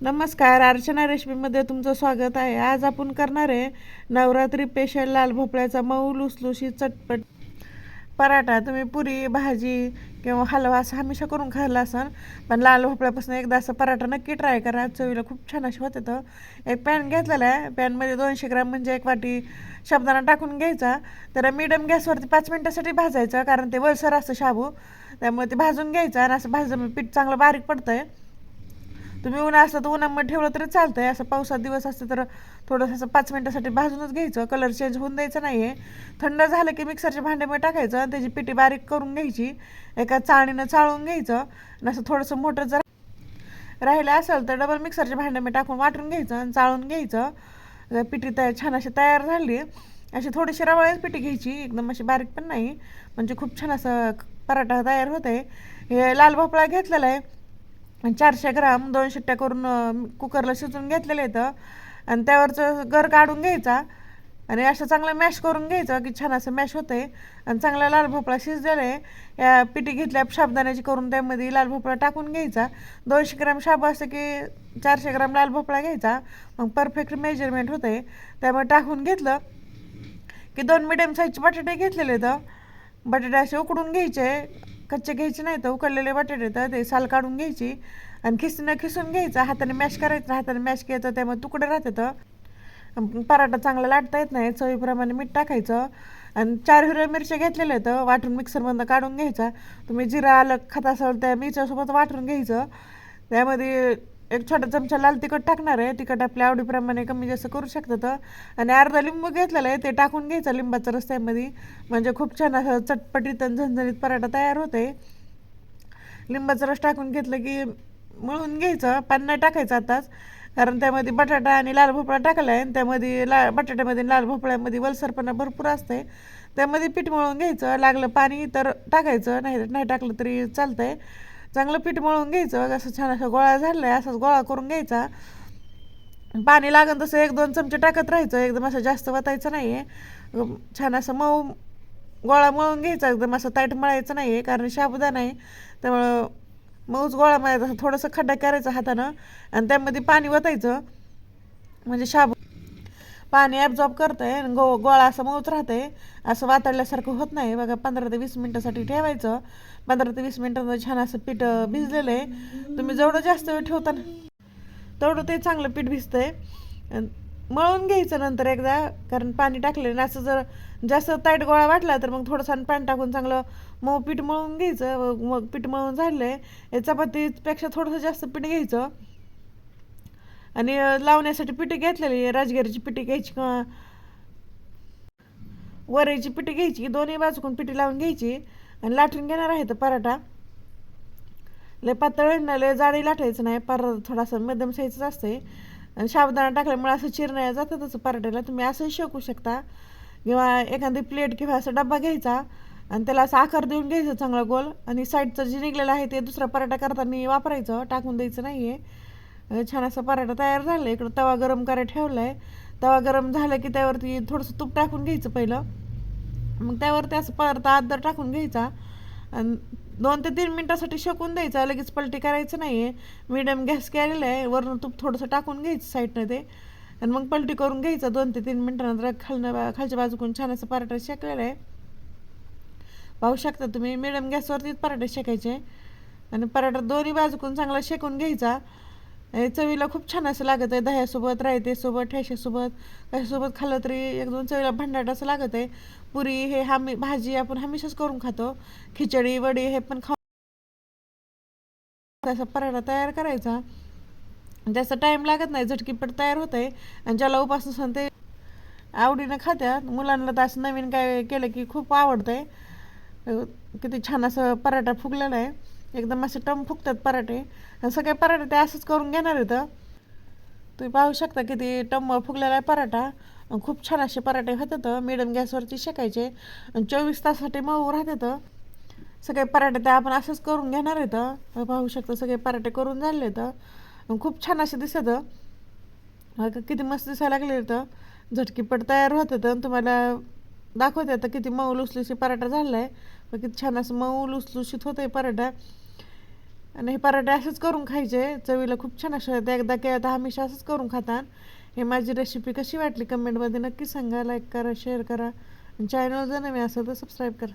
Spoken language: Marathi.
नमस्कार अर्चना रेशमीमध्ये तुमचं स्वागत आहे. आज आपण करणार आहे नवरात्री पेशल लाल भोपळ्याचा मऊ लुसलुशी चटपट पराठा. तुम्ही पुरी भाजी किंवा हलवा असं हमेशा करून खाल्ला असाल पण लाल भोपळ्यापासून एकदा असं पराठा नक्की ट्राय करा. चवीला खूप छान असे होते तर. एक पॅन घेतलेला आहे. पॅनमध्ये दोनशे ग्राम म्हणजे एक वाटी शब्दांना टाकून घ्यायचा. तर मीडियम गॅसवरती पाच मिनटासाठी भाजायचं कारण ते वलसर असतं शाबू. त्यामुळे ते भाजून घ्यायचं आणि असं भाजून म्हणजे पीठ चांगलं बारीक पडतं आहे तुम्ही ऊन असलं तर उन्हामध्ये ठेवलं तरी चालतं आहे असं पावसात दिवस असतं तर थोडंसं असं पाच मिनटासाठी भाजूनच घ्यायचं. कलर चेंज होऊन द्यायचं नाही आहे थंड झालं की मिक्सरच्या भांड्यामध्ये टाकायचं आणि त्याची पिठी बारीक करून घ्यायची. एका चाळणीनं चाळून घ्यायचं. आणि असं थोडंसं मोठं जर राहिलं असेल तर डबल मिक्सरच्या भांड्यामध्ये टाकून वाटून घ्यायचं आणि चाळून घ्यायचं. पिठी तयार छान अशी तयार झाली अशी थोडीशी रवाळ्याच पिठी घ्यायची. एकदम अशी बारीक पण नाही. म्हणजे खूप छान असं पराठा तयार होत आहे हे लाल भोपळा घेतलेला आहे. चारशे ग्राम दोन शिट्ट्या करून कुकरला शिजवून घेतलेलं येतं आणि त्यावरचं गर काढून घ्यायचा. आणि असं चांगलं मॅश करून घ्यायचं की छान असं मॅश होते आणि चांगला लाल भोपळा शिजलेला आहे. या पिठी घेतल्या साबदाण्याची करून त्यामध्ये लाल भोपळा टाकून घ्यायचा. दोनशे ग्राम शाबू असं की चारशे ग्राम लाल भोपळा घ्यायचा. मग परफेक्ट मेजरमेंट होते त्यामुळे टाकून घेतलं की दोन मिडियम साईजचे बटाटे घेतलेले आहेत. बटाटे असे उकडून घ्यायचे. कच्चे घ्यायचे नाही तर उकडलेले बटाटे तर ते साल काढून घ्यायची आणि खिसणं खिसून घ्यायचं. हाताने मॅश करायचं हाताने मॅश केलं त्यामुळे राहते तर. पराठा चांगला लाटता येत नाही चवीप्रमाणे मीठ टाकायचं. आणि चार हिरव्या मिरच्या घेतलेल्या आहेत वाटून मिक्सरमधनं काढून घ्यायचा. तुम्ही जिरा आलं खात असाल त्या मिरच्यासोबत वाटून घ्यायचं. त्यामध्ये एक छोटा चमचा लाल तिखट टाकणार आहे. तिखट आपल्या आवडीप्रमाणे कमी जास्त करू शकतात आणि अर्धा लिंबू घेतलेला आहे ते टाकून घ्यायचं लिंबाचं रस्त्यामध्ये. म्हणजे खूप छान असं चटपटीत आणि झणझणीत पराठा तयार होते लिंबाचा रस टाकून घेतलं की मळून घ्यायचं. पाणी नाही टाकायचं आताच. कारण त्यामध्ये बटाटा आणि लाल भोपळा टाकला आहे. आणि त्यामध्ये ला बटाट्यामध्ये लाल भोपळ्यामध्ये वलसरपणा भरपूर असते त्यामध्ये पीठ मळून घ्यायचं. लागलं पाणी तर टाकायचं. नाही नाही टाकलं तरी चालतं आहे चांगलं पीठ मळून घ्यायचं असं छान असं गोळा झाला असाच गोळा करून घ्यायचा. पाणी लागन तसं एक दोन चमचे टाकत राहायचं एकदम असं जास्त वतायचं नाही आहे छान असं मऊ गोळा मळून घ्यायचा एकदम असं ताईट मळायचं नाही आहे कारण शाबुदाना आहे. त्यामुळं मऊच गोळा मळायचा असं थोडंसं खड्डा करायचा हातानं आणि त्यामध्ये पाणी वतायचं. म्हणजे शाबू पाणी ॲब्झॉर्ब करतं आहे आणि गो गोळा असं मऊच राहतं आहे असं वातडल्यासारखं होत नाही. बघा पंधरा ते वीस मिनटासाठी ठेवायचं. पंधरा ते वीस मिनटांचं छान असं पीठ भिजलेलं आहे तुम्ही जेवढं जास्त वेळ ठेवता ना तेवढं ते चांगलं पीठ भिजतंय. मळून घ्यायचं नंतर एकदा कारण पाणी टाकलेलं असं जर जास्त ताईट गोळा वाटला तर मग थोडंसं पाणी टाकून चांगलं मऊ पीठ मळून घ्यायचं. मग- मग पीठ मळून झालं आहे चपातीपेक्षा थोडंसं जास्त पीठ घ्यायचं. आणि लावण्यासाठी पिठी घेतलेली राजगिरीची पिठी घ्यायची किंवा वरेची पिठी घ्यायची दोन्ही बाजूकडून पिठी लावून घ्यायची. आणि लाटून घेणार आहे तर पराठा. लय पातळ ना लय जाडी लाटायचं नाही. पर थोडासा मध्यम साईजच असते आणि साबुदाणा टाकल्यामुळे असं चिरण्या जातातच पराठ्याला. तुम्ही असंही शेकू शकता. किंवा एखादी प्लेट किंवा असा डब्बा घ्यायचा आणि त्याला असा आकार देऊन घ्यायचं चांगला गोल. आणि साईडचं जे निघलेलं आहे ते दुसरा पराठा करताना वापरायचं. टाकून द्यायचं नाही आहे छान असा पराठा तयार झाला. इकडं तवा गरम करायला ठेवला आहे तवा गरम झाला की त्यावरती थोडंसं तूप टाकून घ्यायचं पहिलं. मग त्यावरती असं पराठा आदर टाकून घ्यायचा. आणि दोन ते तीन मिनटासाठी शेकून द्यायचा. लगेच पलटी करायचं नाही आहे मिडियम गॅस केलेला आहे. वरून तूप थोडंसं टाकून घ्यायचं साईडनं ते आणि मग पलटी करून घ्यायचा. दोन ते तीन मिनटानंतर खालनं बा- खालच्या बाजूकून छान असं पराठा शेकलेला आहे. पाहू शकता तुम्ही मिडियम गॅसवरतीच पराठा शेकायचे. आणि पराठा दोन्ही बाजूकून चांगला शेकून घ्यायचा. चवीला खूप छान असं लागत आहे. दह्यासोबत रायतेसोबत ठेशासोबत कशासोबत खाल्लं तरी एक दोन चवीला भंडाट असं लागत आहे. पुरी हे हमी भाजी आपण हमेशाच करून खातो. खिचडी वडी हे पण खाऊ. असा पराठा तयार करायचा. जास्त टाईम लागत नाही झटकीपट तयार होत आहे. आणि ज्याला उपास नसेल ते आवडीनं खात्यात. मुलांना तर असं नवीन काय केलं की खूप आवडतंय. किती छान असं पराठा फुगलेला आहे. एकदम असे टम फुकतात पराठे. सगळे पराठे ते असंच करून घेणार आहेत तुम्ही पाहू शकता किती टम फुगलेला आहे पराठा. खूप छान असे पराठे होतात मिडियम गॅसवरती शेकायचे. आणि चोवीस तासासाठी मऊ राहतात सगळे पराठे ते आपण असंच करून घेणार आहेत पाहू शकता सगळे पराठे करून झाले आहेत खूप छान असे दिसत किती मस्त दिसायला लागले तर झटकीपट तयार होतात आणि तुम्हाला दाखवते आता किती मऊ लुसलुशी पराठा झाला आहे. किती छान असं मऊ लुसलुशीत होतं आहे पराठा. आणि हे पराठे असेच करून खायचे. चवीला खूप छान असे होते एकदा केलं तर हमेशा असंच करून खातात. हे माझी रेसिपी कशी वाटली कमेंटमध्ये नक्की सांगा. लाईक करा शेअर करा. चॅनल जर नवीन असेल तर सबस्क्राईब करा.